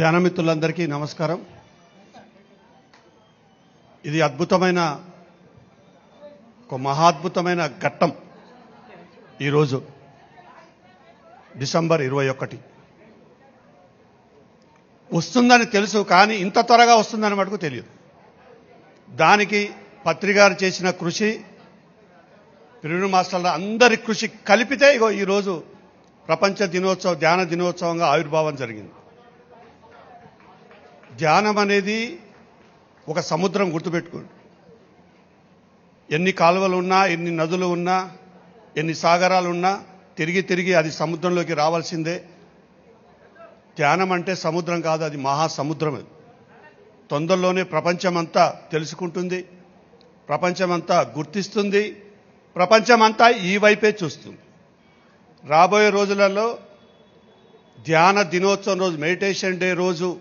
ధ్యానమిత్రులందరికీ నమస్కారం. ఇది అద్భుతమైన ఒక మహాద్భుతమైన ఘట్టం ఈరోజు డిసెంబర్ ఇరవై ఒకటి. వస్తుందని తెలుసు కానీ ఇంత త్వరగా వస్తుందని మటుకు తెలియదు. దానికి పత్రికారు చేసిన కృషి పిరుడు మాస్టర్ల అందరి కృషి కలిపితే ఇగో ఈరోజు ప్రపంచ దినోత్సవ ధ్యాన దినోత్సవంగా ఆవిర్భావం జరిగింది. ధ్యానం అనేది ఒక సముద్రం గుర్తుపెట్టుకోండి. ఎన్ని కాలువలు ఉన్నా ఎన్ని నదులు ఉన్నా ఎన్ని సాగరాలు ఉన్నా తిరిగి తిరిగి అది సముద్రంలోకి రావాల్సిందే. ధ్యానం అంటే సముద్రం కాదు అది మహాసముద్రం అది. తొందరలోనే ప్రపంచమంతా తెలుసుకుంటుంది ప్రపంచమంతా గుర్తిస్తుంది ప్రపంచమంతా ఈ వైపే చూస్తుంది. రాబోయే రోజులలో ధ్యాన దినోత్సవం రోజు మెడిటేషన్ డే రోజు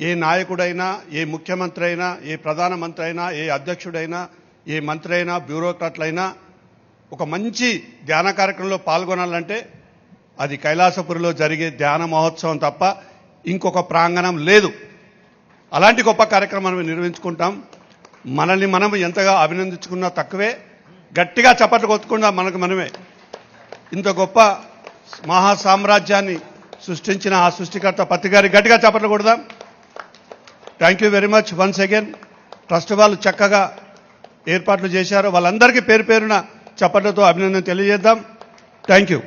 ఏ నాయకుడైనా ఏ ముఖ్యమంత్రి అయినా ఏ ప్రధానమంత్రి అయినా ఏ అధ్యక్షుడైనా ఏ మంత్రి అయినా బ్యూరోక్రాట్లైనా ఒక మంచి ధ్యాన కార్యక్రమంలో పాల్గొనాలంటే అది కైలాసపురిలో జరిగే ధ్యాన మహోత్సవం తప్ప ఇంకొక ప్రాంగణం లేదు. అలాంటి గొప్ప కార్యక్రమాన్ని నిర్వహించుకుంటాం. మనల్ని మనం ఎంతగా అభినందించుకున్నా తక్కువే. గట్టిగా చప్పట్లు కొట్టుకున్నా మనకు మనమే. ఇంత గొప్ప మహా సామ్రాజ్యాన్ని సృష్టించిన ఆ సృష్టికర్త పత్తి గారి గట్టిగా చప్పట్లు కొడదాం. Thank you very much once again trust వాళ్ళు చక్కగా ఏర్పాట్లు చేశారు. వాళ్ళందరికీ పేరు పేరున చప్పట్లతో అభినందన తెలియజేద్దాం. Thank you